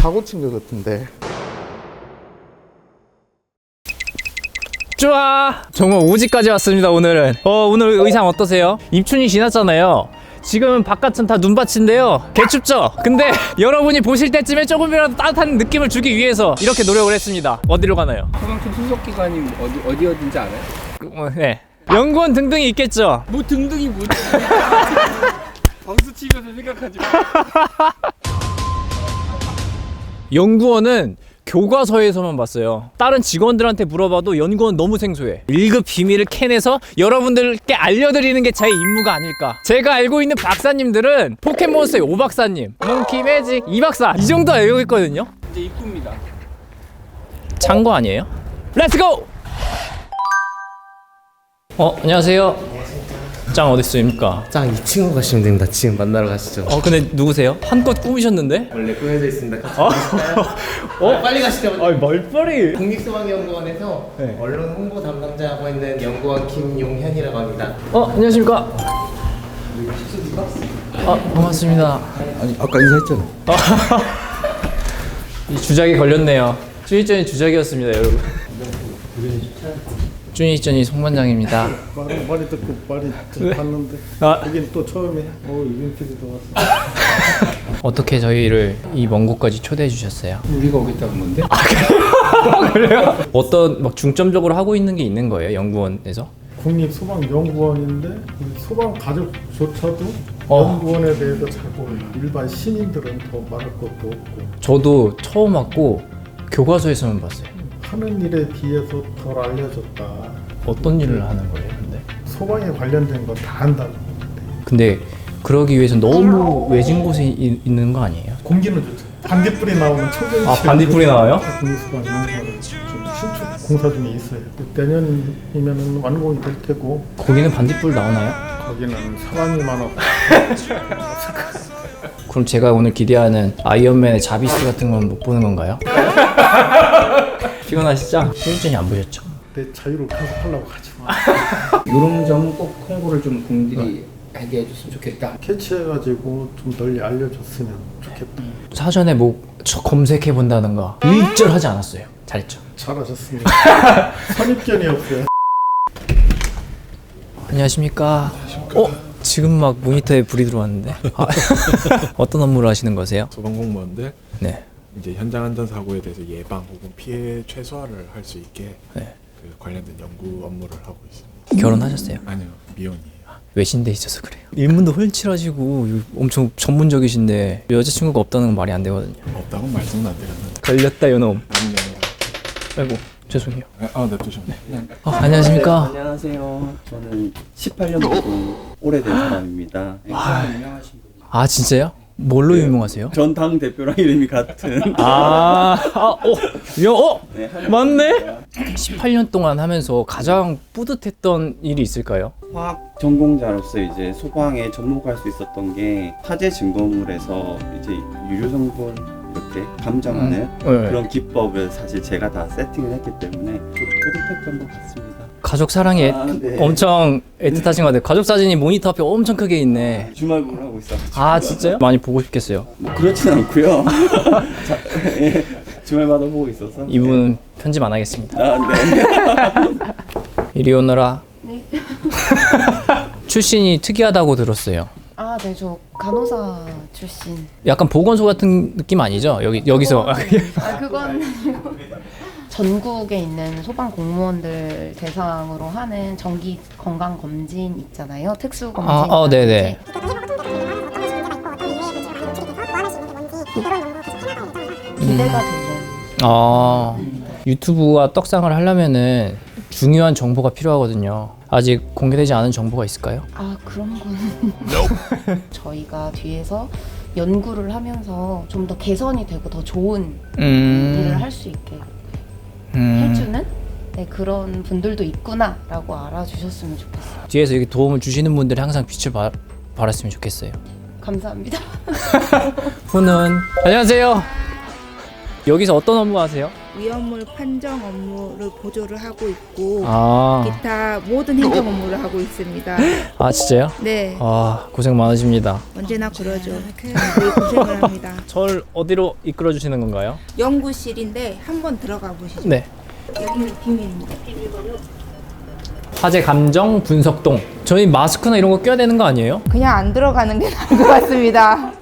사고 친 것 같은데. 좋아 정말 오지까지 왔습니다 오늘은 어 오늘 의상 어떠세요? 입춘이 지났잖아요 지금 바깥은 다 눈밭인데요 개춥죠? 근데 여러분이 보실 때쯤에 조금이라도 따뜻한 느낌을 주기 위해서 이렇게 노력을 했습니다 어디로 가나요? 소방청 소속 기관이 어디 어디 어딘지 알아요? 그, 어, 네 연구원 등등이 있겠죠 뭐 등등이 뭐지? 방수 치면서 생각하지 마. 연구원은 교과서에서만 봤어요. 다른 직원들한테 물어봐도 연구원 너무 생소해. 1급 비밀을 캐내서 여러분들께 알려드리는 게 제 임무가 아닐까. 제가 알고 있는 박사님들은 포켓몬스터의 오 박사님, 몽키 매직 이 박사 이 정도 알고 있거든요. 이제 입구입니다. 찬거 아니에요? 렛츠고! 어 안녕하세요. 짱 어디 있습니까? 짱 2층으로 가시면 됩니다. 지금 만나러 가시죠. 어 근데 누구세요? 한껏 꾸미셨는데? 원래 꾸며져 있습니다. 같이 어? 어? 빨리 가시죠. 아 멀빨이. 국립소방연구원에서 네. 언론 홍보 담당자 하고 있는 연구원 김용현이라고 합니다. 어 안녕하십니까? 아 반갑습니다. 아니 아까 인사했잖아. 이 주작이 걸렸네요. 쭈니쭈니 주작이었습니다, 여러분. 쭈니쭈니 송반장입니다. 말이 말이 듣고 말이 봤는데 아. 여긴 또 처음에 어 이빈 PD도 왔어. 어떻게 저희를 이 먼 곳까지 초대해 주셨어요? 우리가 오겠다는 건데? 그래요? 어떤 막 중점적으로 하고 있는 게 있는 거예요, 연구원에서? 국립 소방 연구원인데 우리 소방 가족조차도 어. 연구원에 대해서 잘 모르는 일반 시민들은 더 말할 것도 없고 저도 처음 왔고 교과서에서만 봤어요. 하는 일에 비해서 덜 알려졌다. 어떤 일을 하는 거예요, 근데? 소방에 관련된 건 다 한다는 건데 근데 그러기 위해서 너무 외진 곳에 이- 있는 거 아니에요? 공기는 좋죠. 반딧불이 나오는 청정 아, 반딧불이 나와요? 국립소방연구원 지금 신축 공사 중에 있어요. 내년이면은 완공이 될 테고 거기는 반딧불 나오나요? 거기는 사람이 많아서 그럼 제가 오늘 기대하는 아이언맨의 자비스 같은 건 못 보는 건가요? 피곤하시죠? 쭈니쭈니 안 보셨죠? 내 자유를 편집하려고 하지 마. 이런 점꼭 홍보를 좀 국민들이 하게 해줬으면 좋겠다. 캐치해가지고 좀 널리 알려줬으면 좋겠다. 사전에 뭐저 검색해 본다든가 일절하지 않았어요. 잘했죠. 잘하셨습니다. 선입견이 없어요. 안녕하십니까. 어 지금 막 모니터에 불이 들어왔는데 아, 어떤 업무를 하시는 거세요? 소방공무원들 네. 이제 현장 안전 사고에 대해서 예방 혹은 피해 최소화를 할 수 있게 네. 그 관련된 연구 업무를 하고 있습니다. 결혼하셨어요? 아니요 미혼이에요. 외신돼 있어서 그래요. 일문도 훤칠하시고 엄청 전문적이신데 여자친구가 없다는 건 말이 안 되거든요. 없다고 말씀은 안 드렸는데 걸렸다 요놈. 아니요. 아이고 죄송해요. 아 냅두시면 네. 어, 안녕하십니까. 네, 안녕하세요. 저는 18년도 오래된 사람입니다. 유명하신 분. 아 진짜요? 뭘로 유명하세요? 전 당 대표랑 이름이 같은 아, 아, 어, 야, 어, 네, 할- 맞네. 18년 동안 하면서 가장 뿌듯했던 일이 있을까요? 화학 전공자로서 이제 소방에 접목할 수 있었던 게 화재 증거물에서 이제 유류 성분 이렇게 감정하는 네. 그런 기법을 사실 제가 다 세팅을 했기 때문에 좀 뿌듯했던 것 같습니다. 가족 사랑이 애- 아, 네. 엄청 애틋하신 것 같아요. 가족 사진이 모니터 앞에 엄청 크게 있네. 주말부를 하고 있어가지고 아 진짜요? 많이 보고 싶겠어요. 뭐 그렇진 않고요. 자, 예, 주말마다 보고 있어서 이분 편집 안 하겠습니다. 아, 네. 이리 오너라. 네. 출신이 특이하다고 들었어요. 아, 네, 저 간호사 출신. 약간 보건소 같은 느낌 아니죠? 여기 여기서 아, 그건 전국에 있는 소방 공무원들 대상으로 하는 정기 건강 검진 있잖아요. 특수 검진. 아, 어, 네네. 기대가 되는. 아 유튜브와 떡상을 하려면은 중요한 정보가 필요하거든요. 아직 공개되지 않은 정보가 있을까요? 아, 그런 건 저희가 뒤에서 연구를 하면서 좀 더 개선이 되고 더 좋은 음, 일을 할수 있게 음. 해주는 네, 그런 분들도 있구나라고 알아주셨으면 좋겠어요. 뒤에서 이렇게 도움을 주시는 분들이 항상 빛을 발, 발했으면 좋겠어요. 감사합니다. 후는 안녕하세요. 여기서 어떤 업무 하세요? 위험물 판정 업무를 보조를 하고 있고 아, 기타 모든 행정 업무를 하고 있습니다. 아 진짜요? 네, 아 고생 많으십니다. 언제나 그러죠. 거의 고생을 합니다. 절 어디로 이끌어 주시는 건가요? 연구실인데 한번 들어가 보시죠. 네. 여기는 비밀입니다. 화재 감정 분석동. 저희 마스크나 이런 거 껴야 되는 거 아니에요? 그냥 안 들어가는 게 나은 것 같습니다.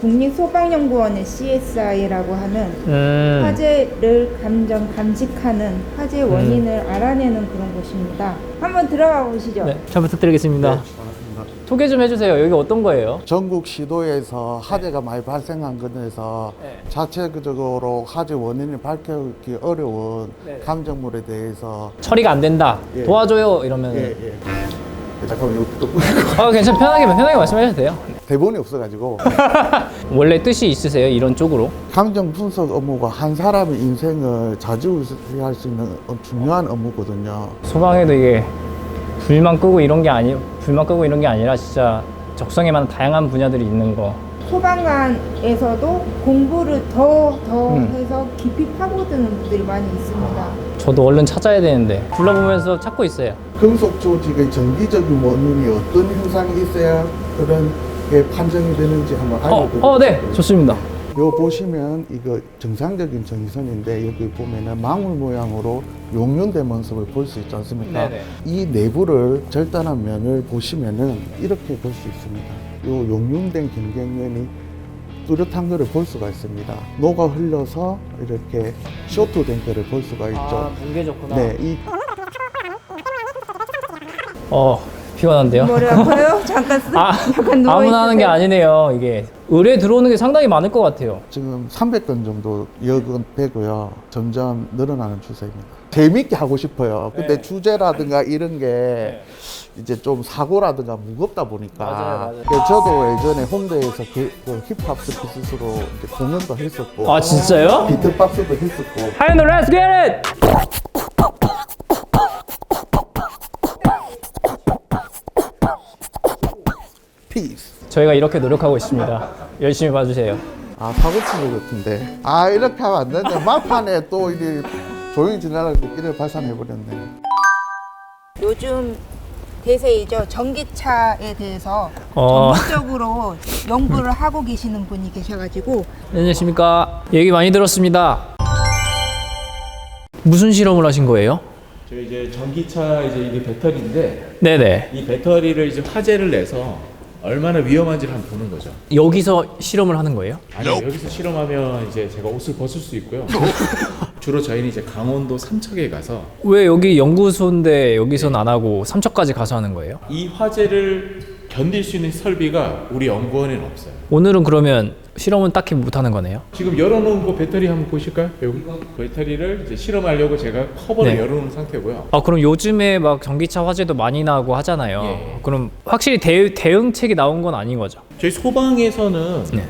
국립소방연구원의 CSI라고 하는 음. 화재를 감정 감식하는 화재 원인을 알아내는 그런 곳입니다. 한번 들어가 보시죠. 네, 잘 부탁드리겠습니다. 소개 좀 해주세요. 여기 어떤 거예요? 전국 시도에서 화재가 많이 발생한 것에서 네. 자체적으로 화재 원인을 밝히기 어려운 네. 감정물에 대해서 처리가 안 된다. 예. 도와줘요. 이러면. 예, 예. 잠깐만 이거 또 아 괜찮. 편하게 편하게 말씀하셔도 돼요. 대본이 없어가지고 원래 뜻이 있으세요? 이런 쪽으로? 감정 분석 업무가 한 사람의 인생을 좌지우지할 수 있는 중요한 업무거든요. 소방에도 이게 불만 끄고 이런 게 아니 불만 끄고 이런 게 아니라 진짜 적성에 맞는 다양한 분야들이 있는 거. 소방관에서도 공부를 더 더 음. 해서 깊이 파고드는 분들이 많이 있습니다. 저도 얼른 찾아야 되는데 둘러보면서 찾고 있어요. 금속 조직의 정기적인 원인이 어떤 현상이 있어야 그런 게 판정이 되는지 한번 어, 알려드릴게요. 어, 네, 좋습니다. 요 보시면 이거 정상적인 전기선인데 여기 보면은 망울 모양으로 용륜된 모습을 볼 수 있지 않습니까? 네네. 이 내부를 절단한 면을 보시면은 이렇게 볼 수 있습니다. 요 용륜된 경쟁면이 뚜렷한 것을 볼 수가 있습니다. 녹아 흘러서 이렇게 쇼트된 것을 볼 수가 있죠. 공개 좋구나. 네, 이 어, 피곤한데요. 머리 아파요? 잠깐 쓰. 아, 약간 누워 아무나 하는 게. 아니네요. 이게 의뢰 들어오는 게 상당히 많을 것 같아요. 지금 300건 정도 여건되고요. 점점 늘어나는 추세입니다. 재밌게 하고 싶어요. 근데 네. 주제라든가 이런 게 이제 좀 사고라든가 무겁다 보니까. 맞아요, 맞아요. 그래서 저도 예전에 홍대에서 그, 그 힙합 스피스로 이제 공연도 했었고. 아, 진짜요? 비트박스도 했었고. 하이너 렛츠 겟 잇! 저희가 이렇게 노력하고 있습니다. 열심히 봐주세요. 아, 사고 친것 같은데. 아, 이렇게 하면 안 되는데. 막판에 또 이제 조용히 지나가고 이를 발산해버렸네. 요즘 대세이죠. 전기차에 대해서 어, 전문적으로 연구를 하고 계시는 분이 계셔가지고 안녕하십니까. 얘기 많이 들었습니다. 무슨 실험을 하신 거예요? 저희 이제 전기차 이제 이게 배터리인데 네네. 이 배터리를 이제 화재를 내서 얼마나 위험한지를 한번 보는 거죠. 여기서 실험을 하는 거예요? 아니요 여기서 실험하면 이제 제가 옷을 벗을 수 있고요. 주로 저희는 이제 강원도 삼척에 가서 왜 여기 연구소인데 여기선 안 하고 삼척까지 가서 하는 거예요? 이 화재를 견딜 수 있는 설비가 우리 연구원에는 없어요. 오늘은 그러면 실험은 딱히 못 하는 거네요? 지금 열어놓은 거 배터리 한번 보실까요? 여기 배터리를 이제 실험하려고 제가 커버를 네. 열어놓은 상태고요. 아 그럼 요즘에 막 전기차 화재도 많이 나고 하잖아요. 예. 그럼 확실히 대, 대응책이 나온 건 아닌 거죠? 저희 소방에서는 네.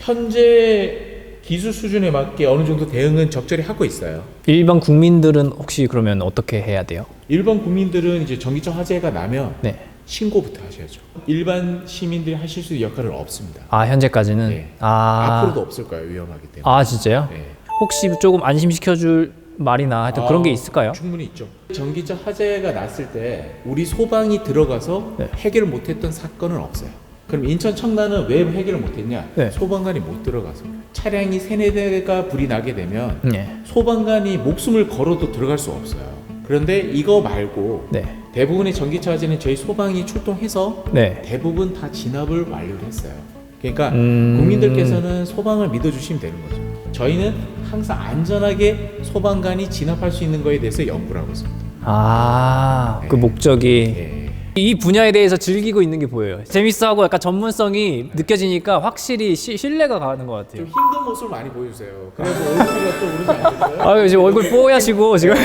현재 기술 수준에 맞게 어느 정도 대응은 적절히 하고 있어요. 일반 국민들은 혹시 그러면 어떻게 해야 돼요? 일반 국민들은 이제 전기차 화재가 나면 네. 신고부터 하셔야죠. 일반 시민들이 하실 수 있는 역할은 없습니다. 아 현재까지는 네. 아 앞으로도 없을 거예요. 위험하기 때문에. 아 진짜요? 네. 혹시 조금 안심시켜줄 말이나 하여튼 그런 게 아, 있을까요? 충분히 있죠. 전기차 화재가 났을 때 우리 소방이 들어가서 네. 해결을 못했던 사건은 없어요. 그럼 인천 청라는 왜 해결을 못했냐? 네. 소방관이 못 들어가서 차량이 세네 대가 불이 나게 되면 네. 소방관이 목숨을 걸어도 들어갈 수 없어요. 그런데 이거 말고 네. 대부분의 전기차 화재는 저희 소방이 출동해서 네. 대부분 다 진압을 완료를 했어요. 그러니까 음. 국민들께서는 소방을 믿어주시면 되는 거죠. 저희는 항상 안전하게 소방관이 진압할 수 있는 거에 대해서 연구를 하고 있습니다. 아, 그 네. 목적이 예. 이 분야에 대해서 즐기고 있는 게 보여요. 재밌어하고 약간 전문성이 느껴지니까 확실히 시, 신뢰가 가는 것 같아요. 좀 힘든 모습을 많이 보여주세요. 그래도 얼굴이 또 오르지 않겠어요? 아, 지금 얼굴 뽀얗시고 지금.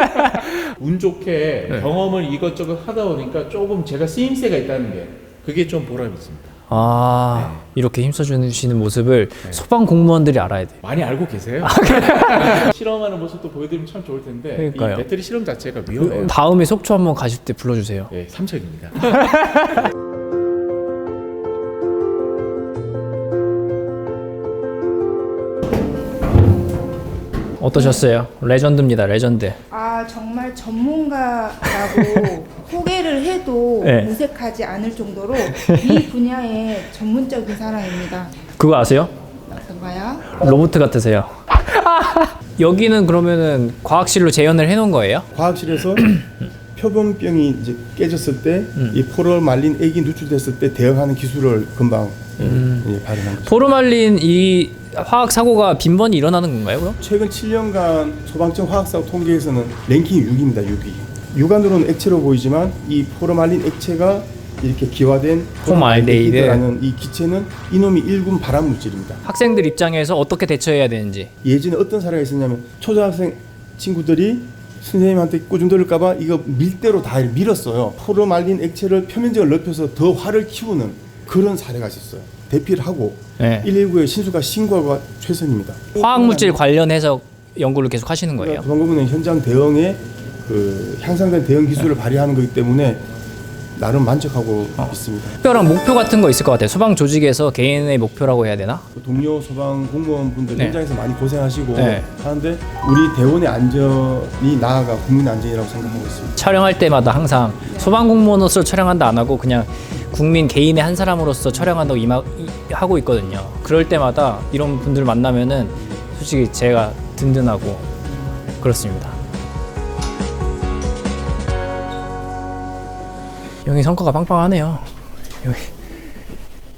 운 좋게 네. 경험을 이것저것 하다 보니까 조금 제가 쓰임새가 있다는 게 그게 좀 보람이 있습니다. 아, 네. 이렇게 힘써주시는 모습을 소방 공무원들이 알아야 돼요. 많이 알고 계세요? 실험하는 모습도 보여드리면 참 좋을 텐데 그러니까요. 이 배터리 실험 자체가 위험해요. 다음에 속초 한번 가실 때 불러주세요. 네, 삼척입니다. 어떠셨어요? 레전드입니다, 레전드. 아 정말 전문가라고 소개를 해도 네. 무색하지 않을 정도로 이 분야의 전문적인 사람입니다. 그거 아세요? 어떤가요? 로봇 같으세요. 여기는 그러면은 과학실로 재현을 해놓은 거예요? 과학실에서 표범병이 이제 깨졌을 때 음. 이 포를 말린 액이 누출됐을 때 대응하는 기술을 금방 음. 예, 발현한 거죠. 포르말린 이 화학 사고가 빈번히 일어나는 건가요, 그럼? 최근 7년간 소방청 화학사고 통계에서는 랭킹 6위입니다. 6위. 육안으로는 액체로 보이지만 이 포르말린 액체가 이렇게 기화된 포말데이드. 라는 이 기체는 이놈이 1군 발암 물질입니다. 학생들 입장에서 어떻게 대처해야 되는지. 예전에 어떤 사례가 있었냐면 초등학생 친구들이 선생님한테 꾸중 들을까봐 이거 밀대로 다 밀었어요. 포르말린 액체를 표면적을 넓혀서 더 화를 키우는 그런 사례가 있었어요. 대피를 하고 네. 119에 신수가 신고가 최선입니다. 화학물질 관련해서 연구를 계속 하시는 거예요? 도망구는 현장 대응에 그 향상된 대응 기술을 발휘하는 거기 때문에 나름 만족하고 어. 있습니다. 특별한 목표 같은 거 있을 것 같아요. 소방 조직에서 개인의 목표라고 해야 되나? 그 동료 소방 공무원분들 네. 현장에서 많이 고생하시고 네. 하는데 우리 대원의 안전이 나아가 국민 안전이라고 생각하고 있습니다. 촬영할 때마다 항상 소방 공무원으로서 촬영한다 안 하고 그냥 국민 개인의 한 사람으로서 촬영한다고 임하, 이- 하고 있거든요. 그럴 때마다 이런 분들 만나면은 솔직히 제가 든든하고 그렇습니다. 여기 성과가 빵빵하네요. 여기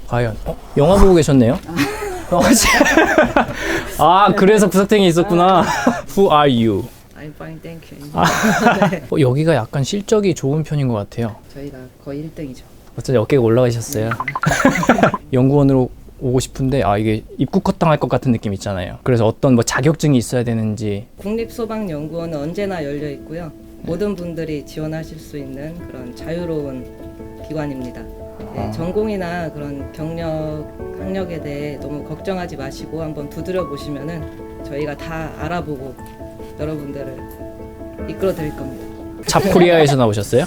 과연 어? 영화 보고 계셨네요? 어, 아 그래서 구석탱이 있었구나. Who are you? I'm fine, thank you. 아, 어, 여기가 약간 실적이 좋은 편인 것 같아요. 저희가 거의 1등이죠. 어쩐지 어깨가 올라가셨어요. 연구원으로 오고 싶은데 아 이게 입국 컷당할 것 같은 느낌 있잖아요. 그래서 어떤 뭐 자격증이 있어야 되는지 국립소방연구원은 언제나 열려 있고요. 모든 분들이 지원하실 수 있는 그런 자유로운 기관입니다. 네, 전공이나 그런 경력, 학력에 대해 너무 걱정하지 마시고 한번 두드려 보시면은 저희가 다 알아보고 여러분들을 이끌어 드릴 겁니다. 잡코리아에서 나오셨어요?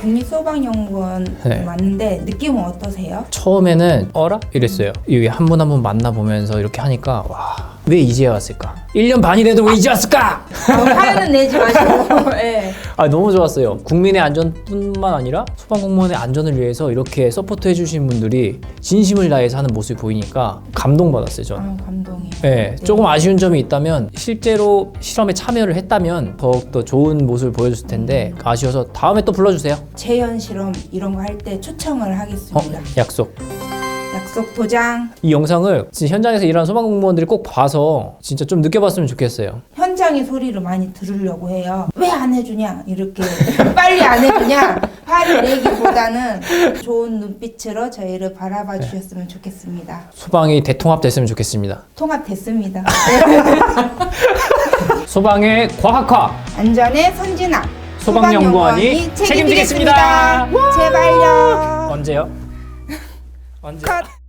국립소방연구원 네. 왔는데 느낌은 어떠세요? 처음에는 어라 이랬어요. 여기 한분 한 분 만나보면서 이렇게 하니까 와 왜 이제 왔을까? 1년 반이 돼도 왜 이제 왔을까? 어, 화는 내지 마시고. 예. 아 너무 좋았어요. 국민의 안전뿐만 아니라 소방공무원의 안전을 위해서 이렇게 서포트 해주신 분들이 진심을 다해서 하는 모습이 보이니까 감동받았어요 저는. 아, 감동이에요. 네, 조금 아쉬운 점이 있다면 실제로 실험에 참여를 했다면 더욱더 좋은 모습을 보여줬을 텐데 아쉬워서 다음에 또 불러주세요. 재현 실험 이런 거 할 때 초청을 어, 하겠습니다. 약속. 약속 도장. 이 영상을 진짜 현장에서 일하는 소방공무원들이 꼭 봐서 진짜 좀 느껴봤으면 좋겠어요. 현장의 소리를 많이 들으려고 해요. 왜 안 해주냐 이렇게 빨리 안 해주냐 화를 내기보다는 좋은 눈빛으로 저희를 바라봐 주셨으면 좋겠습니다. 소방이 대통합됐으면 좋겠습니다. 통합됐습니다. 소방의 과학화 안전의 선진화 소방연구원이 책임지겠습니다. 제발요. 언제요? 언제? 컷.